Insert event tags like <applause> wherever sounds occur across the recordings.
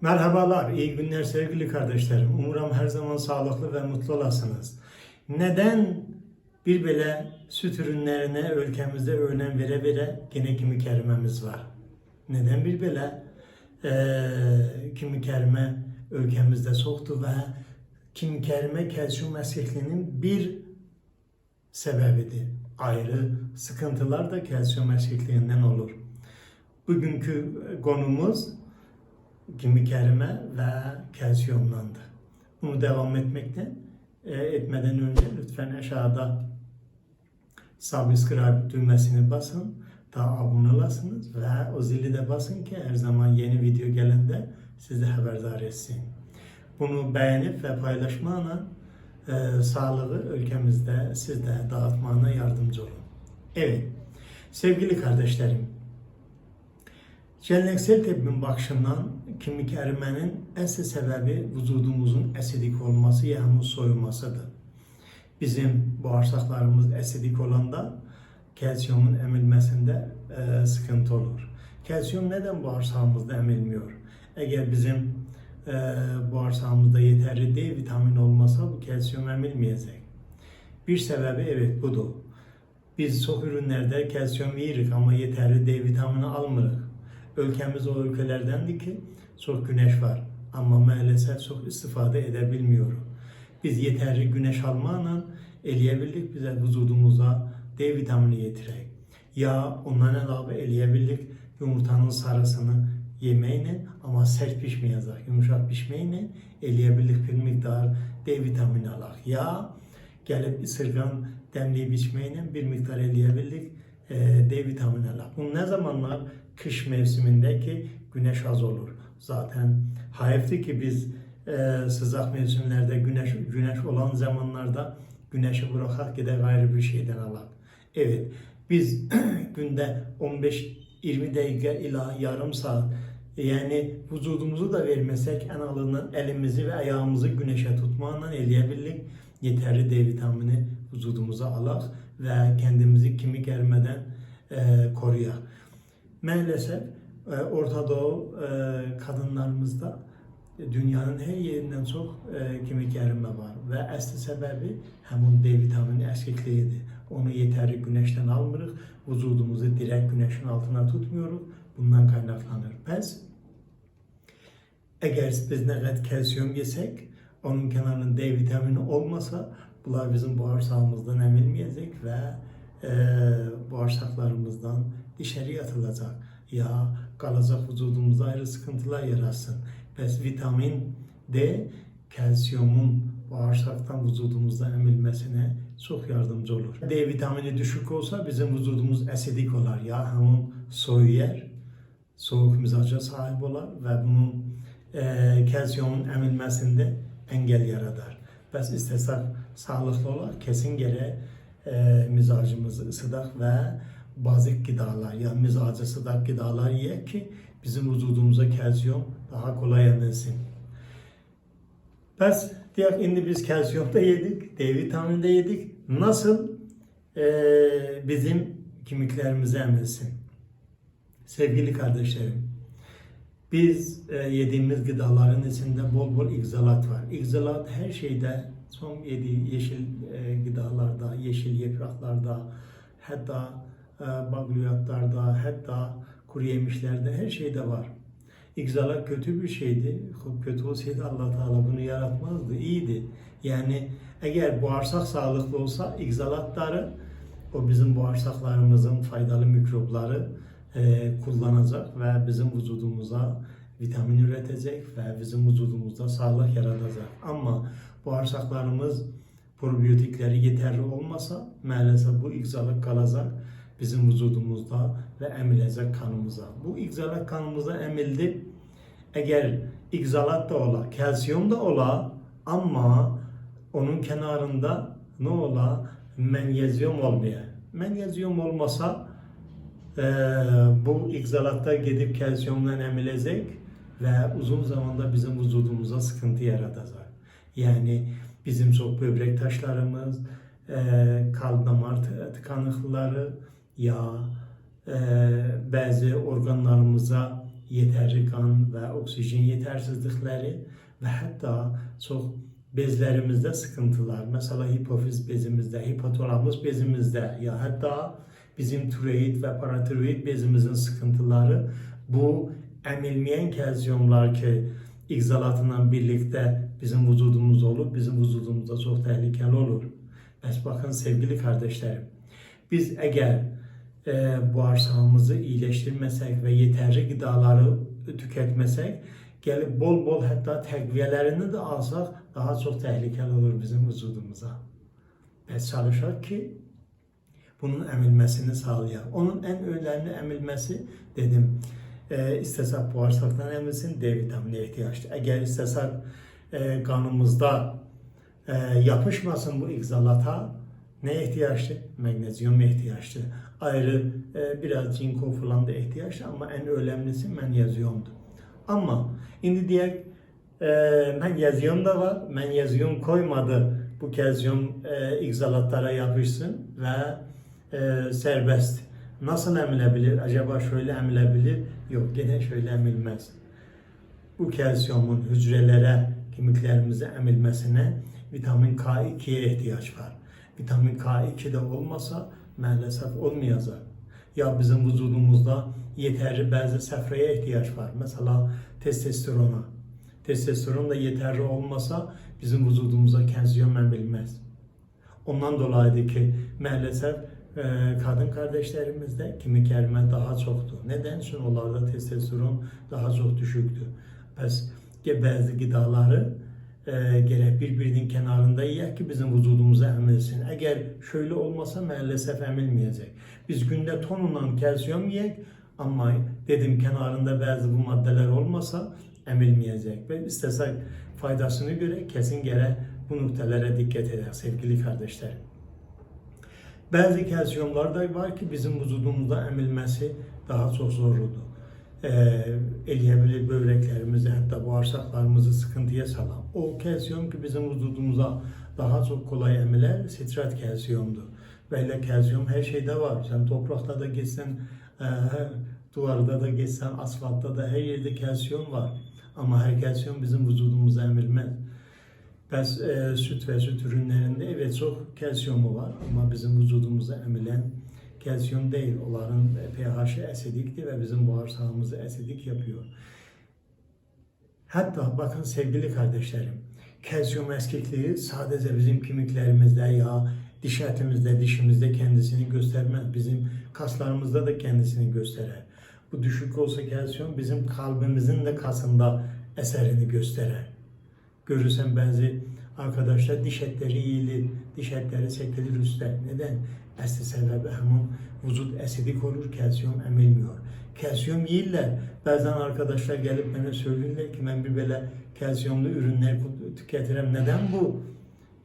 Merhabalar, iyi günler sevgili kardeşlerim. Umurum her zaman sağlıklı ve mutlu olasınız. Neden bir belə süt ürünlerine ülkemizde önem vere vere gene kimi kerimemiz var? Neden bir belə eee kimi kerime ülkemizde soktu ve kimi kerime kalsiyum eksikliğinin bir sebebidir. Ayrı sıkıntılar da kalsiyum eksikliğinden olur. Bugünkü konumuz kimi kerime ve kalsiyumlandı. Bunu devam etmekten e, etmeden önce lütfen aşağıda subscribe düğmesini basın. Daha abone olasınız ve o zili de basın ki her zaman yeni video gelende sizi haberdar etsin. Bunu beğenip ve paylaşmana e, sağlığı ülkemizde siz de dağıtmana yardımcı olun. Evet, sevgili kardeşlerim, Geleneksel tıbbın bakışından kemik erimenin əsl səbəbi vücudumuzun asidik olması yahut soyulmasıdır. Bizim bağırsaklarımız asidik olanda kalsiyumun emilmesinde e, sıkıntı olur. Kalsiyum neden bağırsağımızda emilmiyor? Eğer bizim e, bağırsağımızda yeterli D vitamini olmasa bu kalsiyum emilmeyecek. Bir sebebi evet budur. Biz çok ürünlerde kalsiyum yiyirik ama yeterli D vitamini almırıq. Ülkemiz o ülkelerdendi ki çok güneş var ama maalesef çok istifade edebilmiyoruz. Biz yeterli güneş almaqla eləyə bize vücudumuza D vitamini yetirək. Ya ondan əlavə eləyə bildik yumurtanın sarısını yeməklə, amma sərt pişməyəcək, yumuşaq pişməklə eləyə bildik bir miqdar D vitamini alaq. Ya gəlib ısırgan dəmləyib içməklə bir miqdar eləyə bildik e, D vitamini alaq. Bu nə zamanlar? Kış mevsimindeki güneş az olur. Zaten hayıftı ki biz e, sıcak mevsimlerde güneş güneş olan zamanlarda güneşi bırakak gide gayrı bir şeyden alak. Evet biz <clears throat> günde 15-20 dakika ila yarım saat yani vücudumuzu da vermesek en azından elimizi ve ayağımızı güneşe tutmaqla eləyə yeterli D vitamini vücudumuza alaq ve kendimizi kemik erimeden e, koruyaq. Maalesef e, Orta Doğu e, kadınlarımızda dünyanın her yerinden çok e, kemik erime var ve əsli sebebi həmin D vitamini eksikliğidir. Onu yeterli güneşten almırıq, vücudumuzu direkt güneşin altına tutmuyoruz. Bundan kaynaklanır. Pes, eğer biz ne kadar kalsiyum yesek, onun kenarında D vitamini olmasa, bunlar bizim bağırsağımızdan emilmeyecek ve e, bağırsaklarımızdan dışarı atılacak. Ya kalacak vücudumuzda ayrı sıkıntılar yaratsın. Pes vitamin D kalsiyumun bağırsaktan vücudumuzda emilmesine çok yardımcı olur. D vitamini düşük olsa bizim vücudumuz asidik olar. Ya hemen soğuyor, soğuk mizaca sahip olar ve bunun e, kalsiyumun emilmesinde engel yaratar. Bəs istəsək sağlıklı olar, kesin gere e, mizacımızı ısıdak ve bazik gıdalar ya mizacı sıdak gıdalar yiyek ki bizim vücudumuza kalsiyum daha kolay emilsin. Bəs deyək indi biz kalsiyum da yedik, D vitamini de yedik. Nasıl e, bizim kemiklerimize emilsin? Sevgili kardeşlerim, biz e, yediğimiz gıdaların içinde bol bol igzalat var. İgzalat her şeyde son yediği yeşil e, gıdalarda, yeşil yapraklarda, hatta e, hatta kuru yemişlerde her şeyde var. İgzalat kötü bir şeydi. Kötü olsaydı Allah Teala bunu yaratmazdı. İyiydi. Yani eğer bağırsak sağlıklı olsa igzalatları o bizim bağırsaklarımızın faydalı mikropları e, kullanacak ve bizim vücudumuza vitamin üretecek ve bizim vücudumuzda sağlık yaratacak. Ama bağırsaklarımız probiyotikleri yeterli olmasa maalesef bu igzalık kalacak bizim vücudumuzda ve emilecek kanımıza. Bu igzalat kanımıza emildi. Eğer igzalat da ola, kalsiyum da ola ama onun kenarında ne ola? Menyezyum olmaya. Menyezyum olmasa bu igzalatta gidip kalsiyumdan emilecek ve uzun zamanda bizim vücudumuza sıkıntı yaratacak. Yani bizim çok böbrek taşlarımız, e, kalp damar tık- tıkanıklıları, ya e, bazı organlarımıza yeterli kan ve oksijen yetersizlikleri ve hatta çok bezlerimizde sıkıntılar. Mesela hipofiz bezimizde, hipotalamus bezimizde ya hatta bizim tiroid ve paratiroid bezimizin sıkıntıları bu emilmeyen kalsiyumlar ki igzalatla birlikte bizim vücudumuzda olur, bizim vücudumuzda çok tehlikeli olur. Bəs bakın sevgili kardeşlerim, biz eğer e, bağırsağımızı iyileştirmesek ve yeterli gıdaları tüketmesek, gelip bol bol hatta takviyelerini de alsak daha çok tehlikeli olur bizim vücudumuza. Biz çalışır ki bunun emilmesini sağlayalım. Onun en önemli emilmesi dedim e, istesek bağırsaktan emilsin D vitamini ihtiyaçtır. Eğer istesek e, kanımızda e, yapışmasın bu igzalata ne ihtiyaçtır? Magnezyum ihtiyaçtır. Ayrı e, biraz çinko falan da ihtiyaçtır ama en önemlisi magnezyumdur. Ama indi diyek e, magnezyum da var. Magnezyum koymadı bu kalsiyum e, igzalatlara yapışsın ve e, serbest. Nasıl emilebilir? Acaba şöyle emilebilir? Yok gene şöyle emilmez. Bu kalsiyumun hücrelere, kemiklerimize emilmesine vitamin K2'ye ihtiyaç var. Vitamin K2 de olmasa maalesef olmayacak. Ya bizim vücudumuzda yeterli bazı safraya ihtiyaç var. Mesela testosterona. Testosteron da yeterli olmasa bizim vücudumuza kalsiyum emilmez. Ondan dolayıdır ki maalesef kadın kardeşlerimizde kemik erime daha çoktu. Neden? Çünkü onlarda testosteron daha çok düşüktü. Pes bazı gıdaları e, gerek birbirinin kenarında yiyek ki bizim vücudumuza emilsin. Eğer şöyle olmasa maalesef emilmeyecek. Biz günde tonunla kalsiyum yiyek ama dedim kenarında bazı bu maddeler olmasa emilmeyecek. Ve istesek faydasını göre kesin gere bu noktalara dikkat eder sevgili kardeşlerim. Bazı kalsiyumlar da var ki bizim vücudumuzda emilmesi daha çok zorludur. Ee, eleyebilir böbreklerimizi hatta bağırsaklarımızı sıkıntıya salan. O kalsiyum ki bizim vücudumuza daha çok kolay emiler sitrat kalsiyumdur. Böyle kalsiyum her şeyde var. Sen toprakta da geçsen, e, duvarda da geçsen, asfaltta da her yerde kalsiyum var. Ama her kalsiyum bizim vücudumuza emilmez. Bes, e, süt ve süt ürünlerinde evet çok kalsiyumu var ama bizim vücudumuza emilen kalsiyum değil. Onların pH'i asidikti ve bizim bağırsağımızı asidik yapıyor. Hatta bakın sevgili kardeşlerim, kalsiyum eskikliği sadece bizim kemiklerimizde ya diş etimizde, dişimizde kendisini göstermez. Bizim kaslarımızda da kendisini gösterir. Bu düşük olsa kalsiyum bizim kalbimizin de kasında eserini gösterir. Görürsen bazı arkadaşlar diş etleri iyilir, diş etleri çekilir üstte. Neden? Asli sebebi hemen vücut asidik olur, kalsiyum emilmiyor. Kalsiyum yiyirler. Bazen arkadaşlar gelip bana söylüyorlar ki ben bir böyle kalsiyumlu ürünler tüketirim. Neden bu?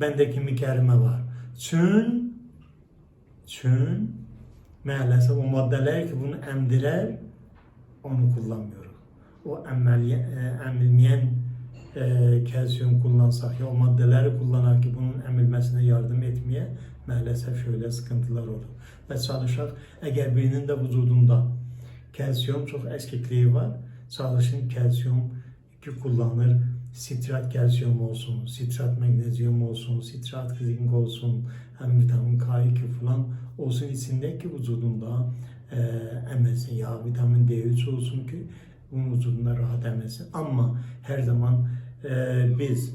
Bende kemik erime var. Çünkü çünkü maalesef o maddeler ki bunu emdirer onu kullanmıyoruz. O emeliye, e, emilmeyen e, kalsiyum kullansak ya o maddeleri kullanar ki bunun emilmesine yardım etmeye maalesef şöyle sıkıntılar olur. Ve çalışır eğer birinin de vücudunda kalsiyum çok eskikliği var çalışın kalsiyum ki kullanır sitrat kalsiyum olsun, sitrat magnezyum olsun, sitrat zink olsun, hem vitamin K2 falan olsun içindeki vücudunda e, emesin ya vitamin D3 olsun ki bunun vücudunda rahat emesin. Ama her zaman e, biz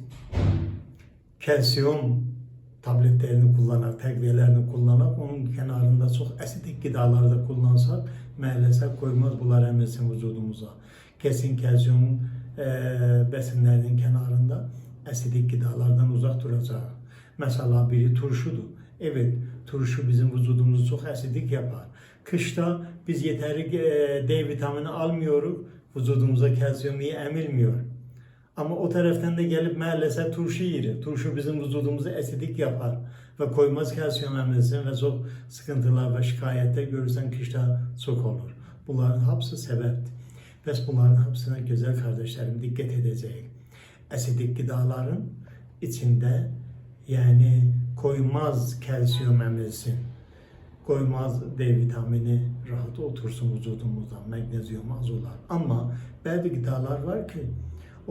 kalsiyum tabletlerini kullanak, takviyelerini kullanak, onun kenarında çok asidik gıdaları da kullansak maalesef koymaz bunlar emesin vücudumuza. Kesin kalsiyum e, besinlerinin kenarında asidik gıdalardan uzak duracak. Mesela biri turşudur. Evet, turşu bizim vücudumuzu çok asidik yapar. Kışta biz yeteri e, D vitamini almıyoruz, vücudumuza kalsiyum iyi emilmiyor. Ama o taraftan da gelip maalesef turşu yeri. Turşu bizim vücudumuzu asidik yapar ve koymaz kalsiyum emilsin ve çok sıkıntılar ve şikayette görürsen kışta çok olur. Bunların hepsi sebeptir. Biz bunların hepsine güzel kardeşlerim dikkat edeceğiz. Asidik gıdaların içinde yani koymaz kalsiyum emilsin. koymaz D vitamini rahat otursun vücudumuzda, magnezyum az. Ama bazı gıdalar var ki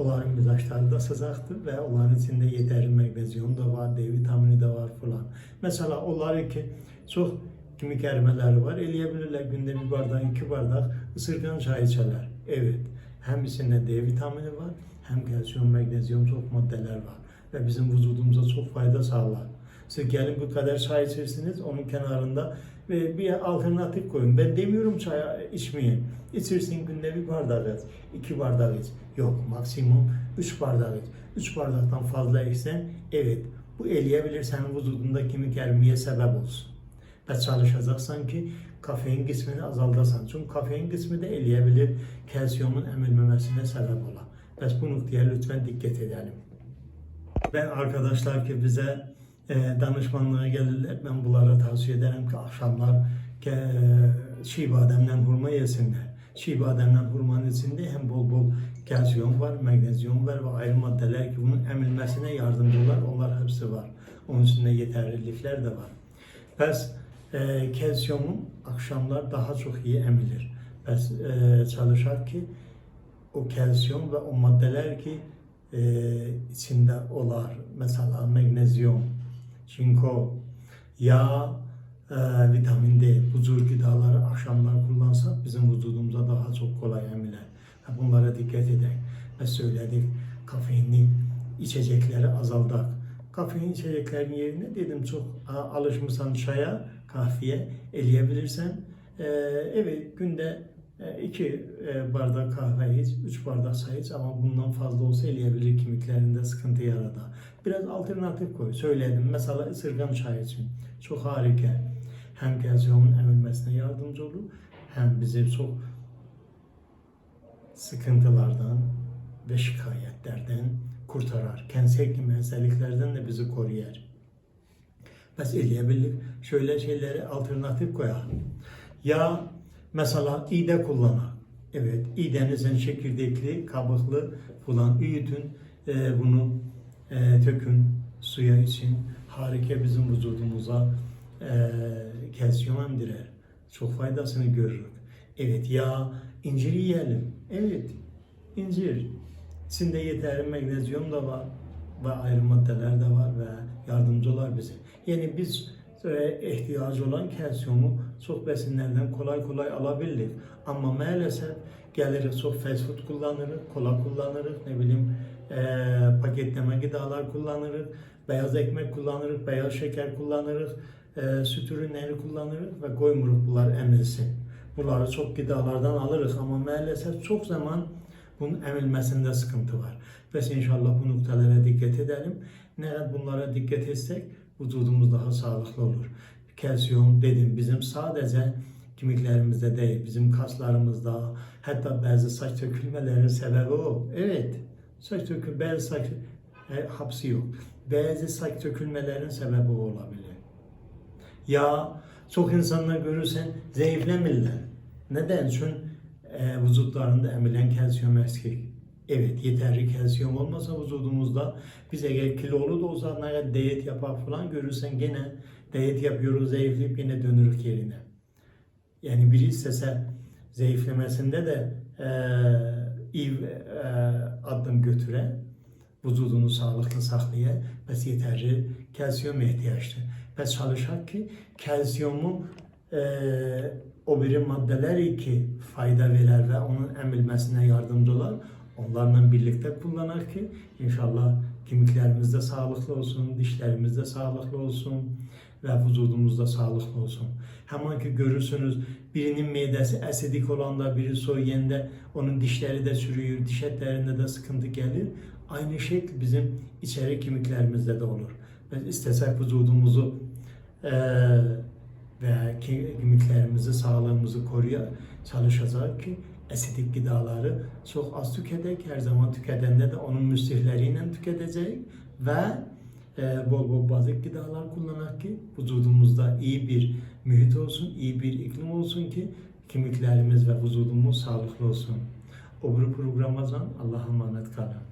onların mizaçları da sızaktır ve onların içinde yeteri magnezyum da var, D vitamini de var falan. Mesela onları ki çok kimik erimeleri var. Eleyebilirler günde bir bardak, iki bardak ısırgan çay içerler. Evet. Hem içinde D vitamini var, hem kalsiyum, magnezyum çok maddeler var. Ve bizim vücudumuza çok fayda sağlar. Siz gelin bu kadar çay içersiniz, onun kenarında ve bir alternatif koyun. Ben demiyorum çay içmeyin. İçirsin günde bir bardak iç, iki bardak iç. Yok, maksimum üç bardak iç. Üç bardaktan fazla içsen, evet bu eleyebilir senin vücudunda kemik erimeye sebep olsun. Ve çalışacaksan ki kafein kısmını azaldasan. Çünkü kafein kısmı da eleyebilir kalsiyumun emilmemesine sebep ola. Biz bu noktaya lütfen dikkat edelim. Ben arkadaşlar ki bize danışmanlığa gelirler. Ben bunlara tavsiye ederim ki akşamlar e, çiğ bademden hurma yesinler. Çiğ bademden hurmanın içinde hem bol bol kalsiyum var, magnezyum var ve ayrı maddeler ki bunun emilmesine yardımcı olan onlar hepsi var. Onun içinde yeterli lifler de var. Pes e, kalsiyumun akşamlar daha çok iyi emilir. Pes e, çalışar ki o kalsiyum ve o maddeler ki e, içinde olar. Mesela magnezyum, çinko, yağ, e, vitamin D, bu tür gıdaları akşamlar kullansak bizim vücudumuza daha çok kolay emiler. Ha, Bunlara dikkat edelim. Ve söyledik kafeinli içecekleri azaldak. Kafein içeceklerin yerine dedim çok alışmışsan çaya, kahveye eleyebilirsen e, evet günde e, iki e, bardak kahve iç, üç bardak çay iç ama bundan fazla olsa eleyebilir kemiklerinde sıkıntı yaradı. Biraz alternatif koy. Söyledim mesela ısırgan çay için. Çok harika. Hem kalsiyumun emilmesine yardımcı olur hem bizi çok sıkıntılardan ve şikayetlerden kurtarar. Kanser gibi hastalıklardan da bizi koruyar. Biz eleyebildik. Şöyle şeyleri alternatif koyalım. Ya mesela iğde kullanan. Evet, iğdenizin çekirdekli, kabuklu falan üyütün. e, bunu e, tökün suya için. Harika bizim vücudumuza e, kalsiyum emdirer. Çok faydasını görürük. Evet, ya incir yiyelim. Evet, incir. İçinde yeterli magnezyum da var ve ayrı maddeler de var ve yardımcılar bize. Yani biz e, ihtiyacı olan kalsiyumu çok besinlerden kolay kolay alabilirdik. Ama maalesef geliriz çok fast food kullanırız, kola kullanırız, ne bileyim e, paketleme gıdalar kullanırız, beyaz ekmek kullanırız, beyaz şeker kullanırız, e, süt ürünleri kullanırız ve koymuruk bunlar emilsin. Bunları çok gıdalardan alırız ama maalesef çok zaman bunun emilmesinde sıkıntı var. Biz inşallah bu noktalara dikkat edelim. Ne bunlara dikkat etsek vücudumuz daha sağlıklı olur. Kalsiyum dedim bizim sadece kemiklerimizde değil, bizim kaslarımızda, hatta bazı saç dökülmelerin sebebi o. Evet, saç dökül, bazı saç e, hapsi yok. Bazı saç dökülmelerin sebebi o olabilir. Ya çok insanlar görürsen zayıflamirler. Neden? Çünkü e, vücutlarında emilen kalsiyum eksik. Evet yeterli kalsiyum olmasa vücudumuzda biz eğer kilolu da olsa ne diyet yapar falan görürsen gene diyet yapıyoruz zayıflayıp yine dönürük yerine. Yani biri istese zayıflemesinde de e, iyi e, adım götüre vücudunu sağlıklı saklaya biz yeterli kalsiyum ihtiyaçtır. Biz çalışak ki kalsiyumu e, o biri maddeler ki fayda verir ve onun emilmesine yardımcı olur. Onlarla birlikte kullanır ki inşallah kemiklerimiz de sağlıklı olsun, dişlerimiz de sağlıklı olsun ve vücudumuz da sağlıklı olsun. Hemen ki görürsünüz birinin midesi asidik olanda biri soğuyanda onun dişleri de çürüyor, diş etlerinde de sıkıntı gelir. Aynı şekil bizim içeri kemiklerimizde de olur. Biz istesek vücudumuzu eee ve kemiklerimizi, sağlığımızı koruya çalışacak ki asidik gıdaları çok az tüketek. Her zaman tüketende de onun müstihleriyle tüketecek ve e, bol bol bazik gıdalar kullanak ki vücudumuzda iyi bir mühit olsun, iyi bir iklim olsun ki kemiklerimiz ve vücudumuz sağlıklı olsun. Öbür programazan Allah'a emanet kalın.